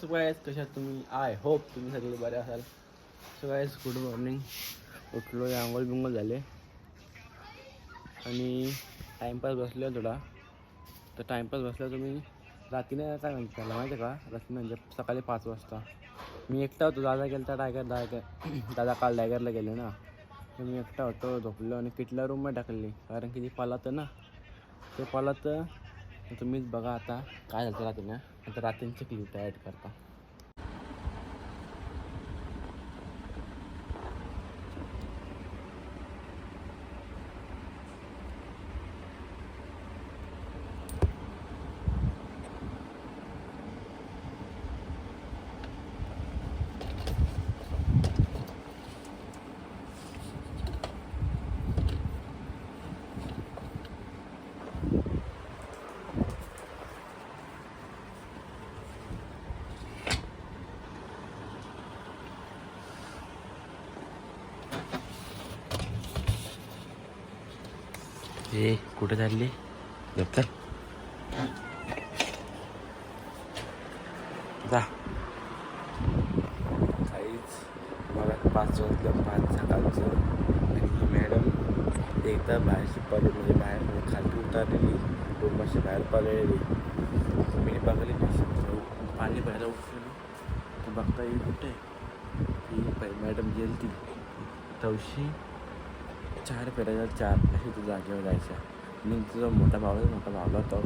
So guys कशा तुम्ही I hope तुम्ही सगळे बरे असाल. So guys good morning. उठलो आंघोळ बिंगोळ झाले. आणि टाईमपास बसलो थोडा. तर टाईमपास बसला तुम्ही रात्रीने काय म्हणते त्याला माहिती आहे का? रात्री म्हणजे सकाळी पाच वाजता. मी एकटा होतो दादा गेला तर डायगर डायगर दादा काल डायगरला गेले ना. तर मी एकटा होतो झोपलो आणि किटल्या रूममध्ये टाकली. कारण की ती पालातं ना. ते पालातं तुम्हीच बघा आता काय झालं रात्री ना आता रात्रींची क्लिप ॲड करता. ए कुठे चालली? दप्तर जा. काहीच. मला पाच वाजलं पाच सकाळचं. आणि ही मॅडम एकदा बाहेर शिकवली म्हणजे बाहेर म्हणजे खाली उतरलेली. रूमपाशी बाहेर पडलेली. मी बघली नाही पाणी बाहेर उठलेलो. तर बघता येईल कुठे ही मॅडम गेली ती तवशी? चार फेऱ्याच्या चार अशी तू जागेवर जायच्या. मी तुझा मोठा भाव आहे मोठा भावला तो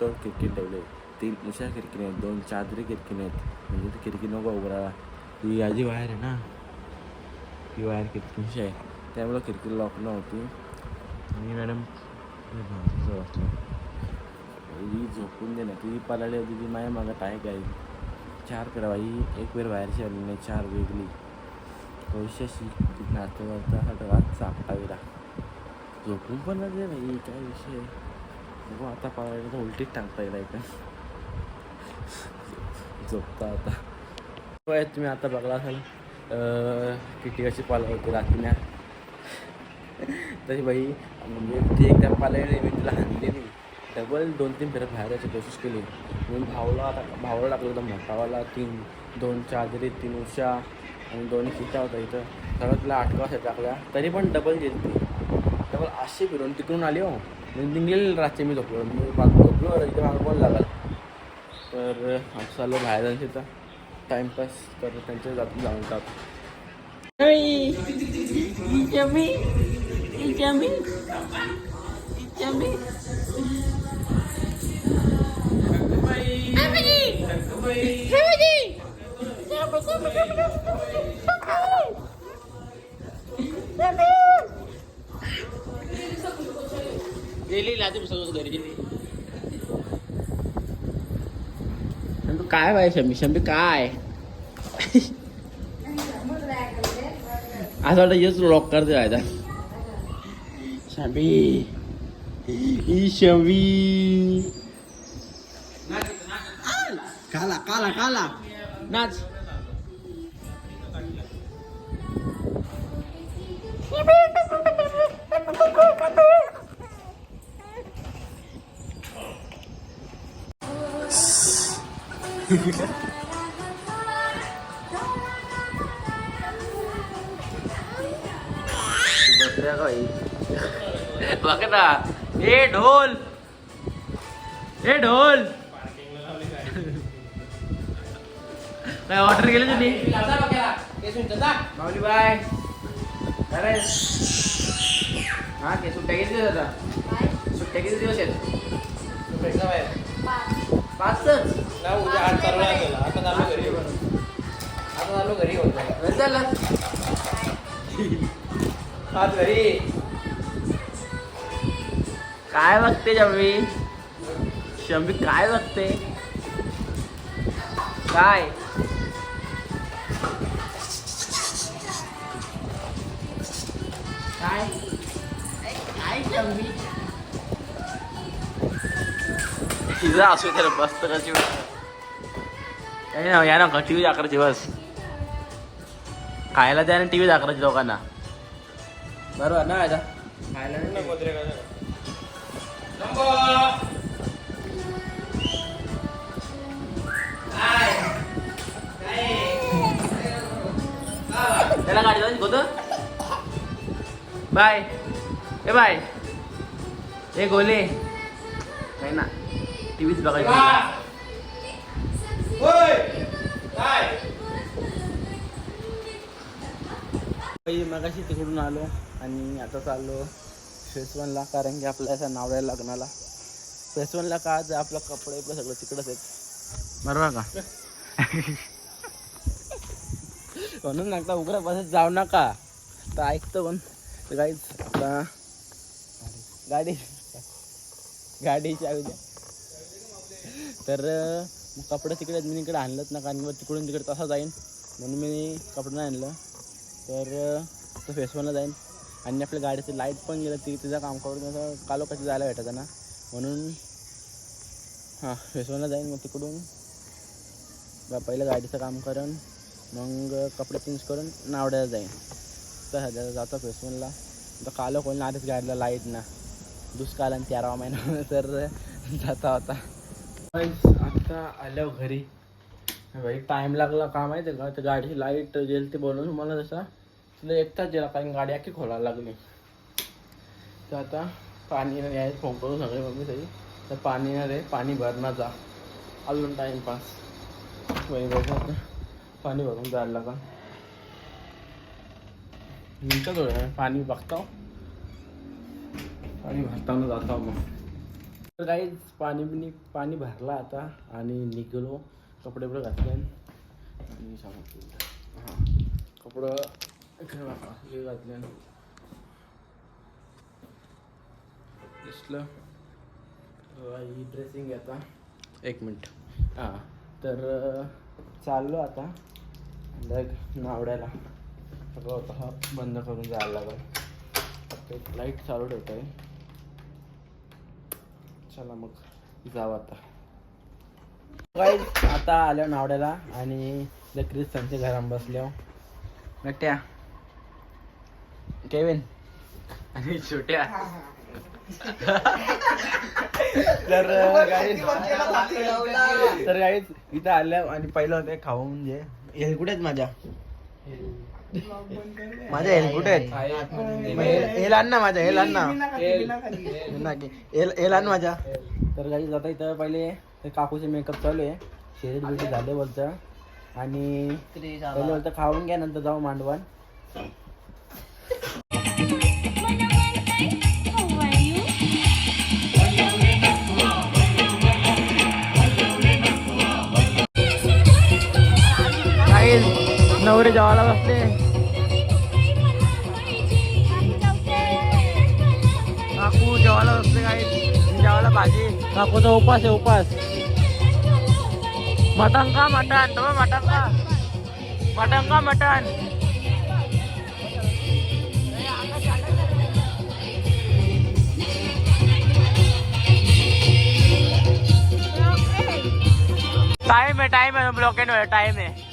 तो खिडकी ठेवले तीन उशा खिडकीने आहेत दोन चादरी खिडकीने आहेत म्हणजे ती खिडकी नको उघडायला ती याची वायर आहे ना? ती वायर खिडकीशी आहे. त्यामुळं खिडकी लॉक नव्हती. आणि मॅडम ही झोपून दे ना. ती पलाली होती ती माझ्या मागं टाय काय चार फेरा बाई एक वेळ बाहेरची आली नाही चार वेगळी. भविष्याशी नातेवाईकचा हा डोळा चापटावेला झोपून पण लागले भाई काय विषय बघू आता पाहायला तर उलटीच टाकता येईल ऐका झोपता आता होय, तुम्ही आता बघला असाल किती कशी पाला होती रात्रीने तरी बाई म्हणजे ती एकदा पालायला मी तिला हाणली नाही डबल दोन तीन फेऱ्या बाहेर यायची कोशिश केली म्हणून भावला आता भावला टाकलं होतं भावाला तीन दोन चादरी तीन उशा आणि दोन खिचा होता इथं. सगळं तिला आठ वाजता टाकल्या तरी पण डबल गेली ती. डबल अशी फिरून तिकडून आली हो. म्हणजे निघलेली रात्री मी झोपलो. मी मागं झोपलो इथं मागं कोण लागल? तर असं चाललं बाहेर जायचं तर टाईमपास तर त्यांच्या जात जाऊन जात गेली लाजू सगळं घरी गेली आणि तू काय बाय शंभी शंभी काय? असं वाटतं येच लॉक करते आता. शंभी. ई शंभी. काला काला काला. नाच. बकऱ्या काही बघ ना ए ढोल ए ढोल काय ऑर्डर केलं तुम्ही माऊली बाय अरे हा ते सुट्ट्या किती दिवस आता? सुट्ट्या किती दिवस आहेत? पाचच उद्या आठ चालू आता चालू घरी आता आलो घरी होतो चला आज घरी. काय बघते शंभी? शंभी काय बघते? काय? काय? काय तिथं असू तर मस्त कशी काही ना या ना टी व्ही दाखवायची बस. खायला द्या आणि टी व्ही दाखवायची लोकांना बरोबर ना आता खायला नाही तरी त्याला गाडी जाऊन बाय. ए बाय. ए गोले. काही ना. टीव्हीच बघायची. काय? मगाशी तिकडून आलो आणि आता चाललो फेस वनला कारण की आपल्या असं नावडायला लग्नाला. फेस वनला का आज आपलं कपडे आपलं सगळं तिकडंच आहेत. बरोबर का? म्हणून नका उघडा बसत जाऊ नका. तर ऐकतो पण. तर काहीच गाडी गाडीची उद्या तर मग कपडे तिकडे मी इकडे आणलंच ना कारण मग तिकडून तिकडे तसा जाईन म्हणून मी कपडं नाही आणलं तर तो फेसवनला जाईन आणि आपल्या गाडीचं लाइट पण गेलं ती तिचं काम करून असं कालो जायला भेटत ना म्हणून हां फेसवनला जाईन मग तिकडून बा- पहिलं गाडीचं काम करून मग कपडे चेंज करून नावड्याला जाईन तर सध्या जातो फेसवनला तर कालो कोण आधीच गाडीला लाइट ना. दुष्काळ आणि तेरावा महिना तर जाता होता. आता आलो घरी. भाई टाईम लागला का माहिती आहे का? तर गाडीची लाइट गेली ते बोलून. मला तसा तुला एक तास गेला कारण गाडी अख्खी खोलायला लागली. तर आता पाणी यायचं फोन करून सगळे मम्मी सगळी तर पाणी नाही रे पाणी भरणार जा. अजून टाईमपास बघू आता. पाणी भरून जायला लागा मिनटं थोडं पाणी बघता. पाणी भरताना जाता मग तर काही पाणी बिनी पाणी भरला आता आणि निघलो. कपडे बिपडे घातले. आणि सांगतो हां. कपडं हे घातले. दिसलं. ही ड्रेसिंग आता. एक मिनिट. हां. तर चाललो आता. नावड्याला. सगळं होतं हा बंद करून जायला लागेल. फक्त एक लाइट चालू ठेवत आहे चला मग जाऊ आता. आता आल्या नावड्याला आणि ख्रिस्तानच्या घरात बसल्या नट्या केविन आणि छोट्या. तर guys, तर गाईज इथं आल्या आणि पहिलं होते खाऊ म्हणजे हेल कुठे आहेत माझ्या? माझ्या हेल कुठे आहेत? हेल- हेल आण ना माझ्या हेल आण ना. एल आण माझ्या. तर काही जाता इथं पहिले ते काकूचे मेकअप चालू आहे. शेरीत बिरीत झाले बोलतं. आणि पहिले बोलतं खाऊन घ्या नंतर जाऊ मांडवण नवरे जेवायला बसले. काकू जेवायला बसले काही जेवायला भाजी. काकूचा उपास आहे उपास. मटण का मटण. तुम्ही मटण का मटण का मटण. टाइम है टाइम है ब्लॉकेट है टाइम है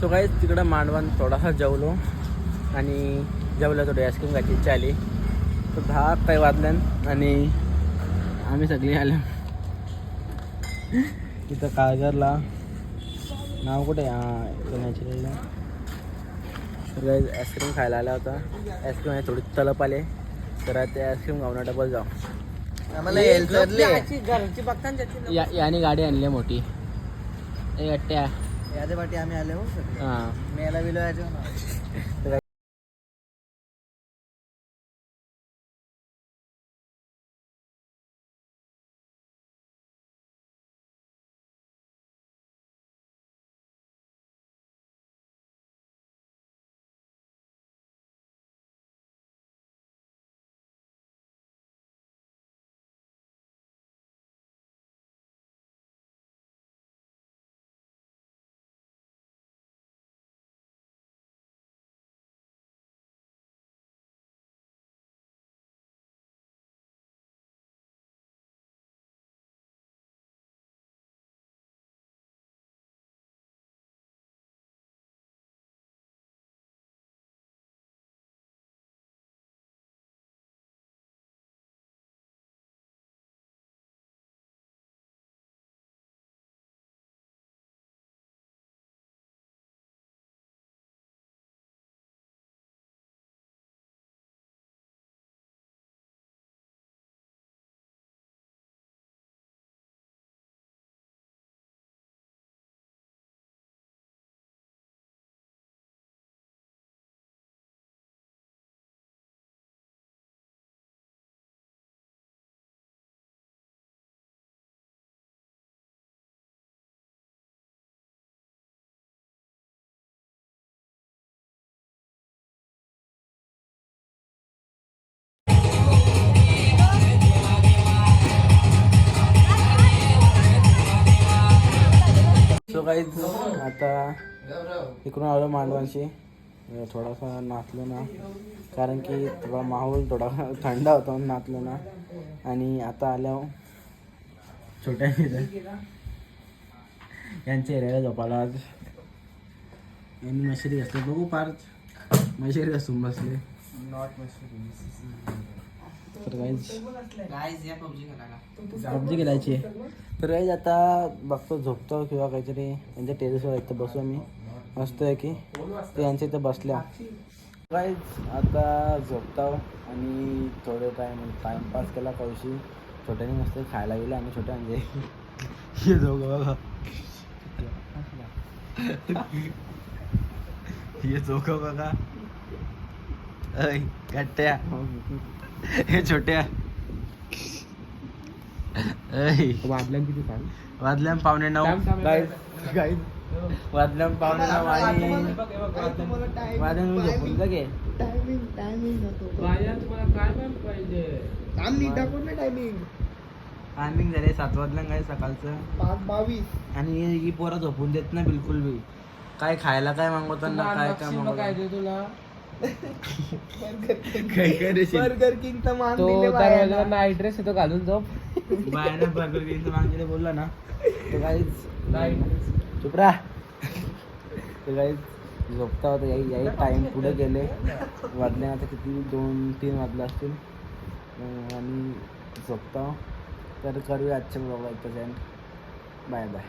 सो काही तिकडं मांडवण थोडासा जेवलो आणि जेवलं थोडी आईस्क्रीम खायची इच्छा आली. तर दहा काही वाजल्यान आणि आम्ही सगळे आलो. इथं काळगरला नाव कुठे? हां नॅचरलला तर काही आईस्क्रीम खायला आला होता. आईस्क्रीम आहे थोडी तलप आले. तर ते आईस्क्रीम खाऊन डबल जाऊ. आम्हाला हे हेल्थ घरची या याने गाडी आणली आहे मोठी. ए अट्ट्या. याच्या पाठी आम्ही आले हो हां. मेला बिलो यायचो ना. तर आता इकडून आलो मांडवांशी थोडासा नाचलो ना. कारण की थोडा माहोल थोडा थंड होता म्हणून नाचलो ना. आणि आता आल्या हो. छोट्या यांच्या एरियाला झोपाला आज. यांनी मशेरी असते बघू फार मशेरी असून बसले. तर काहीच पबजी खेळायची तर काहीच आता बघतो झोपतो किंवा काहीतरी. यांच्या टेरेसवर इथं बसू आम्ही. मस्त आहे की. ते यांच्या इथं बसल्या. काहीच आता झोपतो आणि थोडे टाईम टाईमपास केला कौशी छोट्याने मस्त खायला गेलं आणि छोट्या म्हणजे. हे दोघं बघा. हे दोघं बघा. ऐ गट्ट्या हे छोट्या वाजल्या किती सांग? वाजल्या पावणे नऊ. वाजल्या पावणे नऊ आणि झोपून जा घे टायमिंग टायमिंग तुम्हाला काय पण पाहिजे. टायमिंग टाकून ना टायमिंग टायमिंग झाले सात वाजल्या काय सकाळचं? पाच बावीस. आणि ही पोरं झोपून देत ना बिलकुल बी. काय खायला काय मागवताना काय काय काय मागवतात दे तुला? काय काय देशील बर्गर किंग तर मान तो दिले बायांना. येतो घालून बायने बर्गर बोलला ना. तर काहीच नाईट चुप राहा. तर काहीच झोपता होता याही याही टाईम पुढे गेले. वाजले आता किती? दोन तीन वाजले असतील. अं, आणि झोपता. तर करूया आजच्या ब्लॉगला बाय बाय